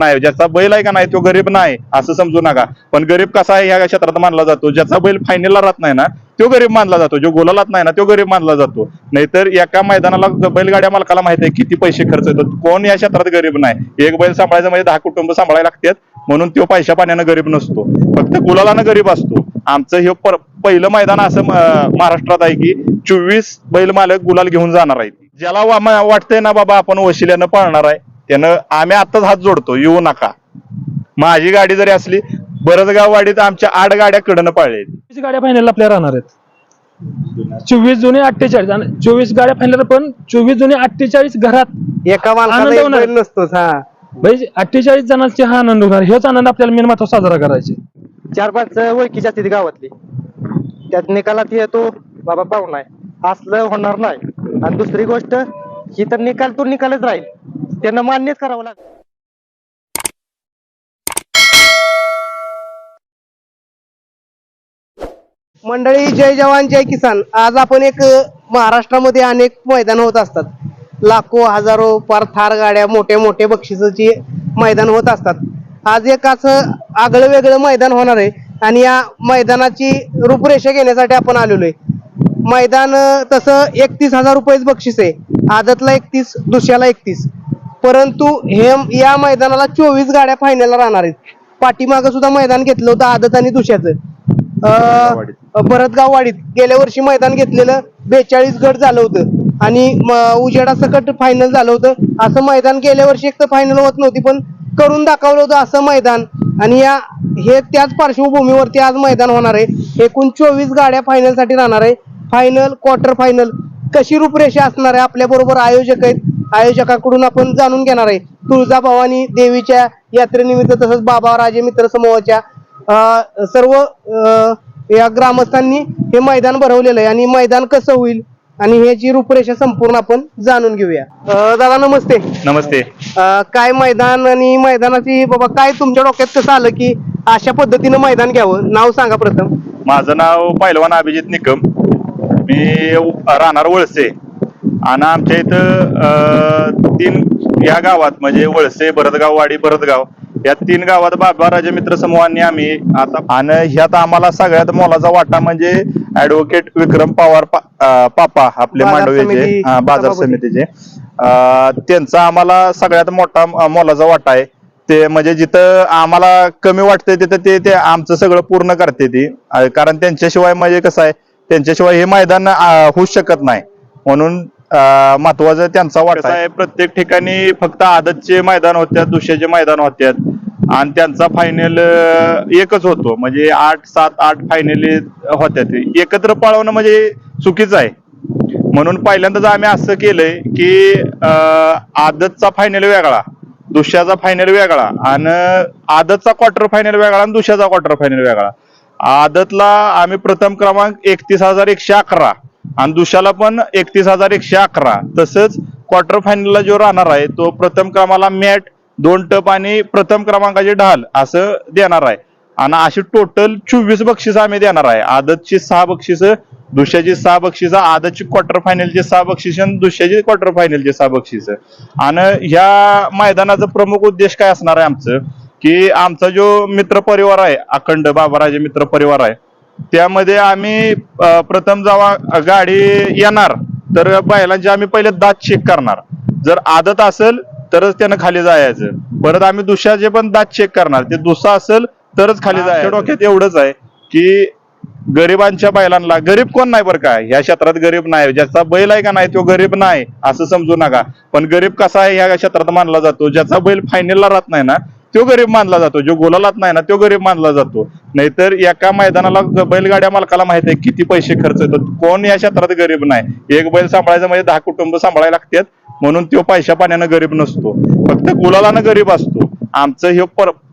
नाही ज्याचा बैल आहे का नाही तो गरीब नाही असं समजू नका. पण गरीब कसा आहे या क्षेत्रात मानला जातो. ज्याचा बैल फायनलला राहत नाही ना तो गरीब मानला जातो. जो गोलालात नाही ना तो गरीब मानला जातो. नाहीतर एका मैदानाला बैलगाड्या मालकाला माहिती आहे किती पैसे खर्च येतात कोण या क्षेत्रात गरीब नाही? एक बैल सांभाळायचं म्हणजे दहा कुटुंब सांभाळायला लागतात म्हणून तो पैशा पाण्यानं गरीब नसतो. फक्त गुलालानं गरीब असतो. आमचं हे पहिलं मैदान असं महाराष्ट्रात आहे की चोवीस बैल मालक गुलाल घेऊन जाणार आहे ज्याला वाटतंय ना बाबा आपण वशिल्यानं पळणार आहे. त्यानं आम्ही आताच हात जोडतो येऊ नका. माझी गाडी जरी असली बरदगाव वाडीत आमच्या आठ गाड्या कडनं चोवीस गाड्या फायनल आपल्या राहणार आहेत. चोवीस जुने अठ्ठेचाळीस आणि चोवीस गाड्या फायनल पण चोवीस जुने अठ्ठेचाळीस घरात एका आनंद माणसाला होणार. बैल नसतोच हा. म्हणजे अठ्ठेचाळीस जणांचे हा आनंद होणार. हेच आनंद आपल्याला मेन महत्त्व साजरा करायचे चार पाच ओळखीची असते ती गावातली. त्यात निकालात येतो बाबा पाहुणा आहे असलं होणार नाही. आणि दुसरी गोष्ट ही तर निकाल तो निकालच राहील. त्यांना मान्यच करावं लागेल. मंडळी जय जवान जय किसान. आज आपण एक महाराष्ट्रामध्ये अनेक मैदान होत असतात. लाखो हजारो पार थार गाड्या मोठ्या मोठ्या बक्षिसाची मैदान होत असतात. आज एक असं आगळं वेगळं मैदान होणार आहे आणि या मैदानाची रूपरेषा घेण्यासाठी आपण आलेलो आहे. मैदान तसं एकतीस हजार रुपयेच बक्षीस आहे. आदतला एकतीस दुसऱ्याला एकतीस. परंतु हे या मैदानाला चोवीस गाड्या फायनलला राहणार आहेत. पाठीमागं सुद्धा मैदान घेतलं होतं आदत आणि दुसऱ्याचं अ, भरतगाव वाडीत गेल्या वर्षी मैदान घेतलेलं बेचाळीस गट झालं होतं. आणि उजेडा सकट फायनल झालं होतं. असं मैदान गेल्या वर्षी एक तर फायनल होत नव्हती पण करून दाखवलं होतं असं मैदान. आणि या हे त्याच पार्श्वभूमीवरती आज मैदान होणार आहे. एकूण चोवीस गाड्या फायनलसाठी राहणार आहे. फायनल क्वार्टर फायनल कशी रूपरेषा असणार आहे आपल्या बरोबर आयोजक आहेत. आयोजकाकडून आपण जाणून घेणार आहे. तुळजाभवानी देवीच्या यात्रेनिमित्त तसंच बाबा राजे मित्र समूहाच्या सर्व या ग्रामस्थांनी हे मैदान भरवलेलं आहे आणि मैदान कसं होईल आणि ह्याची रूपरेषा संपूर्ण आपण जाणून घेऊया. अ, दादा नमस्ते. नमस्ते. अ, काय मैदान आणि मैदानाची बाबा काय तुमच्या डोक्यात कसं आलं की अशा पद्धतीनं मैदान घ्यावं? नाव सांगा प्रथम. माझं नाव पैलवान अभिजित निकम. मी राहणार वळसे. आणि आमच्या इथं तीन या गावात म्हणजे वळसे भरतगाव वाडी भरतगाव या तीन गावात बाबा राजे मित्र समूहांनी आम्ही आता आणि ह्यात आम्हाला सगळ्यात मोलाचा वाटा म्हणजे ऍडव्होकेट विक्रम पवार पा- पापा आपले मांडवेचे बाजार. समितीचे. त्यांचा आम्हाला सगळ्यात मोठा मोलाचा वाटा आहे. ते म्हणजे जिथं आम्हाला कमी वाटतंय तिथं ते ते आमचं सगळं पूर्ण करते ती. कारण त्यांच्याशिवाय म्हणजे कसं आहे त्यांच्याशिवाय हे मैदान होऊच शकत नाही. म्हणून महत्वाचं त्यांचा वाटा आहे. प्रत्येक ठिकाणी फक्त आदतचे मैदान होत्यात दुसऱ्याचे मैदान होत्यात. आणि त्यांचा फायनल एकच होतो. म्हणजे आठ सात आठ फायनली होत्यात. एकत्र पळवणं म्हणजे चुकीचं आहे. म्हणून पहिल्यांदाच आम्ही असं केलंय की आदतचा फायनल वेगळा दुसऱ्याचा फायनल वेगळा आणि आदतचा क्वार्टर फायनल वेगळा आणि दुसऱ्याचा क्वार्टर फायनल वेगळा. आदतला आम्ही प्रथम क्रमांक एकतीस हजार एकशे अकरा. आणि दुसऱ्याला पण एकतीस हजार एकशे अकरा. तसंच क्वार्टर फायनलला जो राहणार आहे तो प्रथम क्रमाला मॅट दोन टप आणि प्रथम क्रमांकाचे ढाल असं देणार आहे. आणि अशी टोटल चोवीस बक्षीस आम्ही देणार आहे. आदतची सहा बक्षीस दुसऱ्याची सहा बक्षीस आदतची क्वार्टर फायनलचे सहा बक्षीस आणि दुसऱ्याची क्वार्टर फायनलचे सहा बक्षीस. आणि ह्या मैदानाचा प्रमुख उद्देश काय असणार आहे आमचं? की आमचा जो मित्र परिवार आहे अखंड बाबाराजे मित्र परिवार आहे त्यामध्ये आम्ही प्रथम जेव्हा गाडी येणार तर बैलांचे आम्ही पहिले दात चेक करणार. जर आदत असेल तरच त्यानं खाली जायचं. परत आम्ही दुसऱ्याचे पण दात चेक करणार. ते दुसरा असेल तरच खाली जायचं. डोक्यात एवढंच आहे की गरिबांच्या बैलांना गरीब कोण नाही बरं का? ह्या क्षेत्रात गरीब नाही. ज्याचा बैल आहे का नाही तो गरीब नाही असं समजू नका. पण गरीब कसा आहे ह्या क्षेत्रात मानला जातो. ज्याचा बैल फायनलला राहत नाही ना तो गरीब मानला जातो. जो गोलालात नाही ना तो गरीब मानला जातो. नाहीतर एका मैदानाला बैलगाड्या मालकाला माहीत आहे किती पैसे खर्च येतात कोण या क्षेत्रात गरीब नाही. एक बैल सांभाळायचं म्हणजे दहा कुटुंब सांभाळायला लागतात. म्हणून तो पैशा पाण्यानं गरीब नसतो. फक्त गुलालानं गरीब असतो. आमचं हे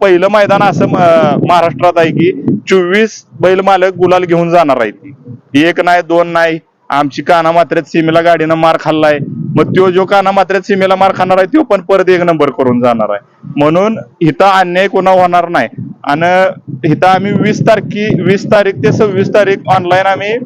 पहिलं मैदान असं महाराष्ट्रात आहे की चोवीस बैल मालक गुलाल घेऊन जाणार आहे एक नाही दोन नाही. आमची काना मात्रेत सीमेला गाडीनं मार खाल्लाय. मग तो जो काना मात्रेत सीमेला मार खाणार आहे तो पण परत एक नंबर करून जाणार आहे. म्हणून इथं अन्याय कोणा होणार नाही. आणि इथं आम्ही वीस तारखी वीस तारीख ते सव्वीस तारीख ऑनलाईन आम्ही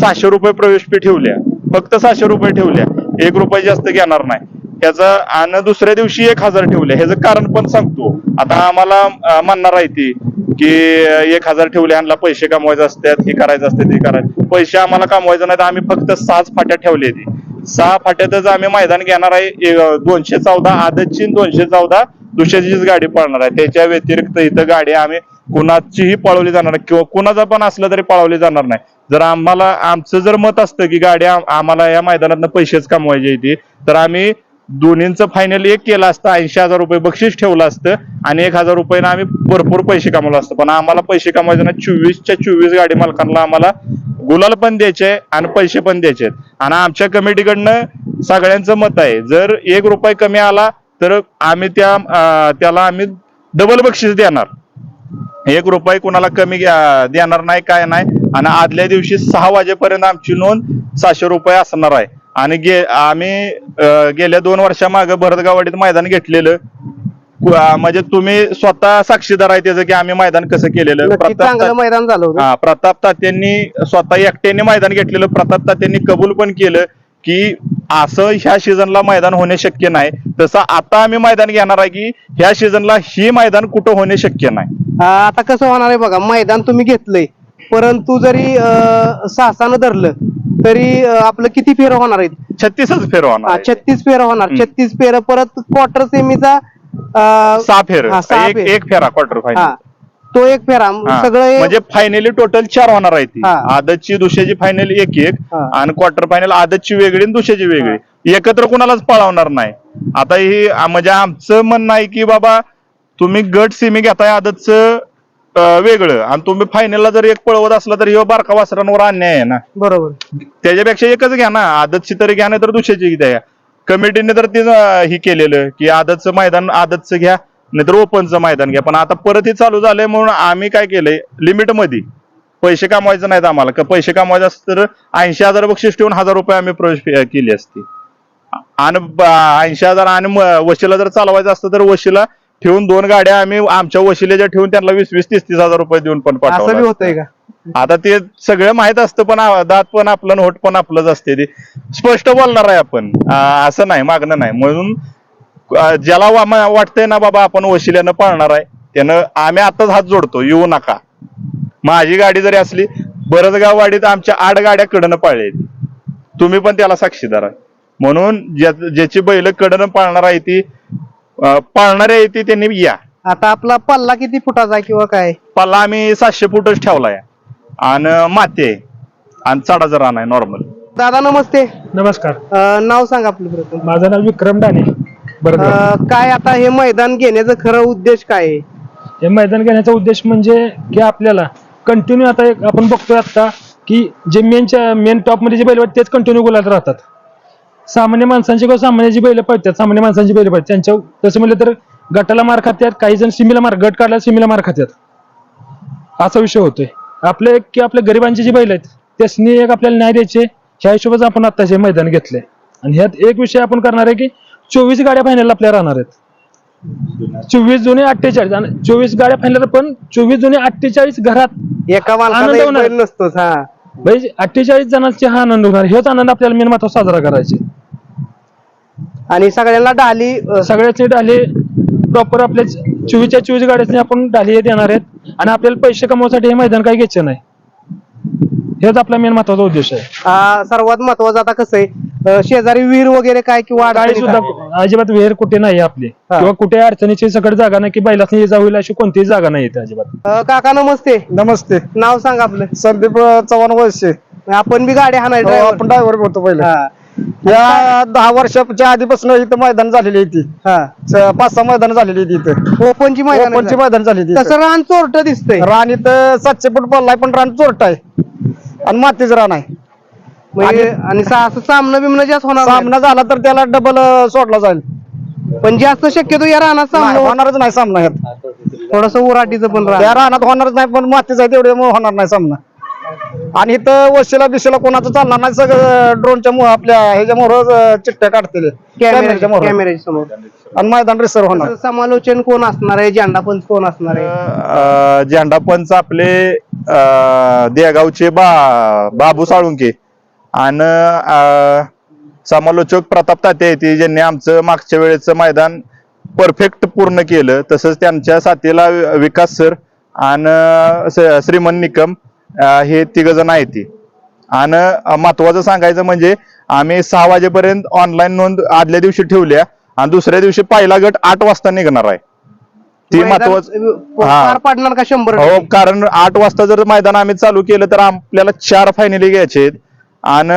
सहाशे रुपये प्रवेश फी ठेवल्या. फक्त सहाशे रुपये ठेवल्या. एक रुपये जास्त घेणार नाही. त्याचं आणि दुसऱ्या दिवशी एक हजार ठेवले ह्याचं कारण पण सांगतो. आता आम्हाला म्हणणार आहे ती की एक हजार ठेवले ह्यांना पैसे कमवायचे असतात हे करायचं असते ते करायचं. पैसे आम्हाला कमवायचे नाही तर आम्ही फक्त सहाच फाट्या ठेवले ती सहा फाट्यातच आम्ही मैदान घेणार आहे. दोनशे चौदा आदतची दोनशे चौदा दुसऱ्याचीच गाडी पळणार आहे. त्याच्या व्यतिरिक्त इथं गाडी आम्ही कुणाचीही पळवली जाणार नाही. किंवा कुणाचा पण असलं तरी पळवली जाणार नाही. जर आम्हाला आमचं जर मत असतं की गाडी आम्हाला या मैदानातनं पैसेच कमवायचे येते तर आम्ही दोन्हींचं फायनल एक केलं असतं. ऐंशी हजार रुपये बक्षीस ठेवलं असतं आणि एक हजार रुपयानं आम्ही भरपूर पैसे कमवलं असतं. पण आम्हाला पैसे कमवायचे ना चोवीसच्या चोवीस गाडी मालकांना आम्हाला गुलाल पण द्यायचे आणि पैसे पण द्यायचे. आणि आमच्या कमिटीकडनं सगळ्यांचं मत आहे जर एक रुपये कमी आला तर आम्ही त्या त्याला आम्ही डबल बक्षीस देणार. एक रुपये कोणाला कमी देणार नाही काय नाही. आणि आदल्या दिवशी सहा वाजेपर्यंत आमची नोंद सहाशे रुपये असणार आहे. आणि गे आम्ही गेल्या दोन वर्षामागं भरतगावाडीत मैदान घेतलेलं. म्हणजे तुम्ही स्वतः साक्षीदार आहे त्याचं की आम्ही मैदान कसं केलेलं? नक्की प्रताप चांगलं ता- मैदान झालं होतं. हा प्रताप तात्यांनी स्वतः एकट्याने मैदान घेतलेलं. प्रताप तात्यांनी कबूल पण केलं की असं ह्या सीझनला मैदान होणे शक्य नाही. तसं आता आम्ही मैदान घेणार आहे की ह्या सीझनला ही मैदान कुठं होणे शक्य नाही. आता कसं होणार आहे बघा मैदान तुम्ही घेतलंय. परंतु जरी अं, सहासानं धरलं तरी अं, आपलं किती फेर होणार आहेत? छत्तीसच फेर होणार. छत्तीस फेर होणार. हम्म. छत्तीस फेर परत क्वार्टर सेमीचा अं, सहा फेर. हा, सहा एक फेर. एक फेरा क्वार्टर हा. फायनल तो एक फेरा. सगळं हे- म्हणजे फायनली टोटल चार होणार आहे ती. हा. आदतची दुसऱ्याची फायनल एक एक हा. आणि क्वार्टर फायनल आदतची वेगळी आणि दुसऱ्याची वेगळी. एकत्र कुणालाच पळवणार नाही. आता ही आ- म्हणजे आमचं म्हणणं आहे की बाबा तुम्ही गट सेमी घेताय आदतचं अं, वेगळं. आणि तुम्ही फायनलला जर एक पळवत असला तर ह्यो बारका वासरांवर अन्याय आहे ना. बरोबर. त्याच्यापेक्षा एकच घ्या ना. आदतची तरी घ्या नाही तर दुसऱ्याची द्या. कमिटीने तर ते हे केलेलं की आदतचं मैदान आदतचं घ्या नाहीतर ओपनचं मैदान घ्या. पण आता परत हे चालू झालंय म्हणून आम्ही काय केलंय? लिमिटमध्ये पैसे कमवायचे नाहीत आम्हाला. का पैसे कमवायचे असतं तर ऐंशी हजार बक्षीस ठेवून हजार रुपये आम्ही प्रवेश केली असती. आणि ऐंशी हजार आणि वशीला जर चालवायचं असतं तर वशीला ठेवून दोन गाड्या आम्ही आमच्या वशिलेच्या ठेवून त्यांना वीस वीस तीस तीस हजार रुपये देऊन पण पाठवलं होतंय का? आता ते सगळं माहीत असतं पण दात पण आपलं होट पण आपलंच असते ते. स्पष्ट बोलणार आहे आपण. असं नाही मागणं नाही. म्हणून ज्याला वाटतंय ना बाबा आपण वशिल्यानं पाळणार आहे त्यानं आम्ही आताच हात जोडतो येऊ नका. माझी गाडी जरी असली बरदगाव वाडीत आमच्या आठ गाड्या कडनं पाळल्या तुम्ही पण त्याला साक्षीदार आहे म्हणून ज्या- ज्याची बैल कडनं पाळणार आहे ती पाळणारे आहे ती त्यांनी या. आता आपला पल्ला किती फुटाचा किंवा काय? पल्ला आम्ही सातशे फुटच ठेवलाय आणि माती. आहे आणि चढाचं रान आहे नॉर्मल दादा नमस्ते. नमस्कार. अं, नाव सांगा आपलं प्रथम माझं नाव विक्रम डाणे बरं अं, काय आता हे मैदान घेण्याचं खरं उद्देश काय आहे? हे मैदान घेण्याचा उद्देश म्हणजे की आपल्याला कंटिन्यू आता एक आपण बघतोय आता की जे मेनच्या मेन टॉपमध्ये जे बैल आहेत तेच कंटिन्यू गुलात राहतात. सामान्य माणसांची किंवा सामान्य जी बैल पडतात सामान्य माणसांची बैल पडतात त्यांच्या तसं म्हणलं तर गटाला मार खात्यात काही जण सिमीला मार गट काढला सिमीला मार खात्यात. असा विषय होतोय. आपले की आपल्या गरिबांची जी बैल आहेत त्यासनी एक आपल्याला न्याय द्यायचे. ह्या हिशोबाच आपण आत्ताचे मैदान घेतले आणि ह्यात एक विषय आपण करणार आहे की चोवीस गाड्या फायनल आपल्या राहणार आहेत. चोवीस जुने अठ्ठेचाळीस आणि चोवीस गाड्या फायनल पण चोवीस जुने अठ्ठेचाळीस घरात एका आनंद होणार. नसतोच हा. म्हणजे अठ्ठेचाळीस जणांचे हा आनंद होणार. हेच आनंद आपल्याला मेन महत्त्व साजरा करायचे आणि सगळ्यांना डाली सगळ्याचे डाले प्रॉपर आपल्या चोवीसच्या चोवीस गाड्याचे आपण डाले देणार आहेत. आणि आपल्याला पैसे कमवण्यासाठी हे मैदान काही घ्यायचं नाही. हेच आपला मेन महत्त्वाचा उद्देश आहे. आ, सर्वात महत्वाचं आता कसं आहे अं, शेजारी विहीर वगैरे काय किंवा अडचणी सुद्धा काय? अजिबात विहीर कुठे नाही आपली. हा. किंवा कुठे अडचणीची सगळं जागा नाही की बैलासनी ये जाऊ होईल अशी कोणतीही जागा नाही येते अजिबात. अं, काका नमस्ते. नमस्ते. नाव सांगा आपलं. संदीप अ, चव्हाण वळसे. आपण बी गाडी हाणाय हो, आपण ड्रायव्हर बोलतो पहिले. या दहा वर्षाच्या आधीपासून इथं मैदान झालेली आहे ती. च- पाच सहा मैदान झालेली आहे इथं. ओपनची मैदान ओपनची मैदान झालेली तसं रान चोरट दिसतंय. रान इथं सातशे फूट पडलाय पण रान चोरट आहे. आणि मातीचं रान आहे. म्हणजे आणि सा- असं सामना बिमना जास्त होणार. सामना झाला तर त्याला डबल सोडला जाईल. पण जास्त शक्यतो या रानात नाही, सामना होणारच नाही सामना ह्यात. थोडस उराटीचं पण रान. त्या रानात होणारच नाही पण मातीचं आहे तेवढे होणार नाही सामना. आणि इथं वशिला बिशीला कोणाचं चालणार नाही सगळं ड्रोनच्या आपल्या ह्याच्या मोहर चिठ्ठ्या काढतील. कॅमेऱ्याच्या मोहर कॅमेऱ्याच्या समोर. आणि मैदान रिसर्व होणार. समालोचन कोण असणार आहे? झेंडा पंच कोण असणार आहे? झेंडा पंच आपले देगावचे बा बाबू साळुंके. आणि समालोचक प्रताप ताते येते ज्यांनी आमचं मागच्या वेळेचं मैदान परफेक्ट पूर्ण केलं. तसंच त्यांच्या साथीला विकास सर आणि श्रीमन निकम हे तिघ जण आहेत ती. आणि महत्वाचं सांगायचं म्हणजे आम्ही सहा वाजेपर्यंत ऑनलाईन नोंद आदल्या दिवशी ठेवल्या आणि दुसऱ्या दिवशी पहिला गट आठ वाजता निघणार आहे. ती महत्वाचं हा. पार पाडणार का शंभर हो टक्के? कारण आठ वाजता जर मैदान आम्ही चालू केलं तर आपल्याला चार फायनली घ्यायचे आहेत. आणि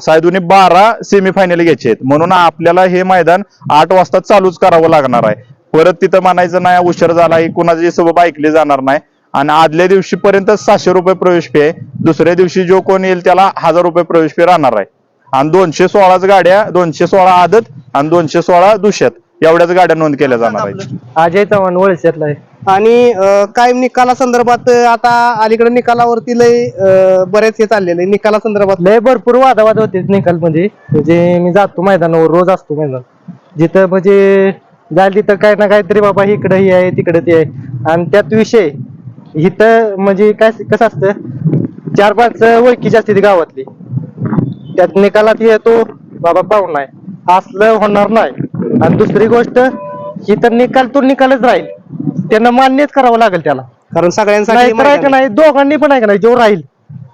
सायदुनी बारा सेमी फायनल घ्यायचे आहेत म्हणून आपल्याला हे मैदान आठ वाजता चालूच करावं लागणार आहे. परत तिथं म्हणायचं नाही उशीर झाला ही कुणाची सबब ऐकली जाणार नाही. आणि आदल्या दिवशी पर्यंत सहाशे रुपये प्रवेश फी आहे. दुसऱ्या दिवशी जो कोण येईल त्याला हजार रुपये प्रवेश फी राहणार आहे. आणि दोनशे सोळाच गाड्या दोनशे सोळा आदत आणि दोनशे सोळा दुष्यत. एवढ्याच गाड्या नोंद केल्या जाणार आहेत. अजय चव्हाण वळशातला आहे. आणि अ, काय निकाला संदर्भात आता अलीकडे निकालावरती लय अ, बरेच हे चाललेले निकाला संदर्भात लय भरपूर वादावाद होते निकाल मध्ये म्हणजे मी जातो मैदानावर रोज असतो मैदान. जिथं म्हणजे जाईल तिथं काय ना काहीतरी बाबा इकडे हे आहे तिकडे ते आहे. आणि त्यात विषय इथं म्हणजे काय कसं असतं चार पाच ओळखीची असते ती गावातली. त्यात निकालात येतो बाबा पाहुणा आहे असलं होणार नाही. आणि दुसरी गोष्ट इथं निकाल तो निकालच राहील. त्यांना मान्यच करावं लागेल त्याला. कारण सगळ्यांसाठी आहे का नाही. दोघांनी पण आहे का नाही जो राहील.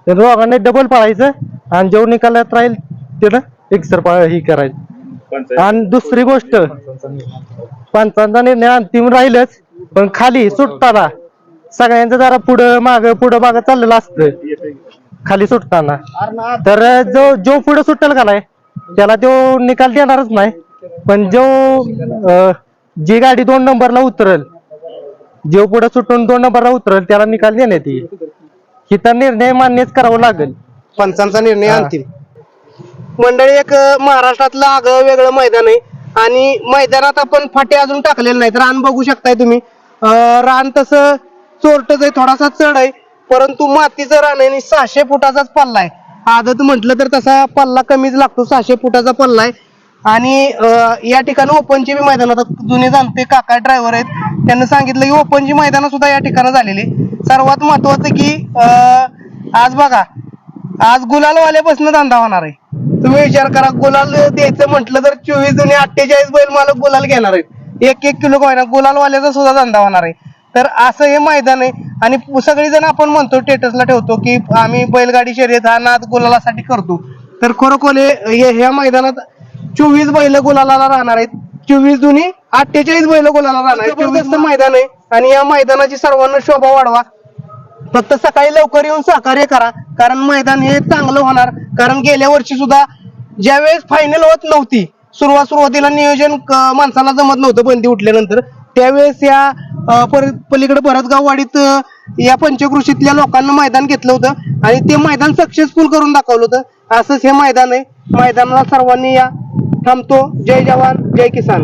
त्या दोघांनी डबल पळायचं आणि जो निकालात राहील त्यानं एक्सर ही करायचं. आणि दुसरी गोष्ट पंचांचा निर्णय अंतिम राहीलच पण खाली सुटताना सगळ्यांचं जरा पुढं माग पुढं माग चाललेलं असतं खाली सुटताना. तर जो जो पुढे सुटेल का नाही त्याला तो निकाल देणारच नाही. पण जो जी गाडी दोन नंबरला उतरल जो पुढे सुटून दोन नंबरला उतरल त्याला निकाल देण्यात येईल. हिचा निर्णय मान्यच करावा लागेल. पंचांचा निर्णय. अंतिम मंडळी एक महाराष्ट्रातलं आगळं वेगळं मैदान आहे. आणि मैदानात आपण फाटे अजून टाकलेले नाहीत. रान बघू शकताय तुम्ही. रान तसं चोरटच आहे थोडासा चढ आहे परंतु मातीचं रान आहे आणि सहाशे फुटाचाच पल्ला आहे. आदत म्हटलं तर तसा पल्ला कमीच लागतो सहाशे फुटाचा पल्ला आहे. आणि या ठिकाणी ओपनची बी मैदान आता जुने जाणते काका ड्रायव्हर आहेत. त्यांनी सांगितलं की ओपनची मैदान सुद्धा या ठिकाणी झालेली सर्वात महत्वाचं की अं आज बघा आज गुलालवाल्यापासून धंदा होणार आहे. तुम्ही विचार करा गुलाल द्यायचं म्हटलं तर चोवीस जुने अठ्ठेचाळीस बैल मालक गुलाल घेणार आहेत. एक एक किलो काय गुलालवाल्याचा सुद्धा धंदा होणार आहे. तर असं हे मैदान आहे. आणि सगळेजण आपण म्हणतो स्टेटसला ठेवतो की आम्ही बैलगाडी शर्यत हा नाद गुलालासाठी करतो. तर खरोखर हे- ह्या मैदानात चोवीस बैल गुलालाला राहणार आहेत. चोवीस दुनी अठ्ठेचाळीस बैल गुलाला राहणार आहेत. मैदान आहे. आणि या मैदानाची सर्वांना शोभा वाढवा. फक्त सकाळी लवकर येऊन सहकार्य करा. कारण मैदान हे चांगलं होणार. कारण गेल्या वर्षी सुद्धा ज्यावेळेस फायनल होत नव्हती सुरुवात सुरुवातीला नियोजन माणसाला जमत नव्हतं बंदी उठल्यानंतर त्यावेळेस या परत पलीकडे भरतगाव वाडीत या पंचकृषीतल्या लोकांना मैदान घेतलं होतं आणि ते मैदान सक्सेसफुल करून दाखवलं होतं. असंच हे मैदान आहे. मैदानाला सर्वांनी या थांबतो. जय जवान जय किसान.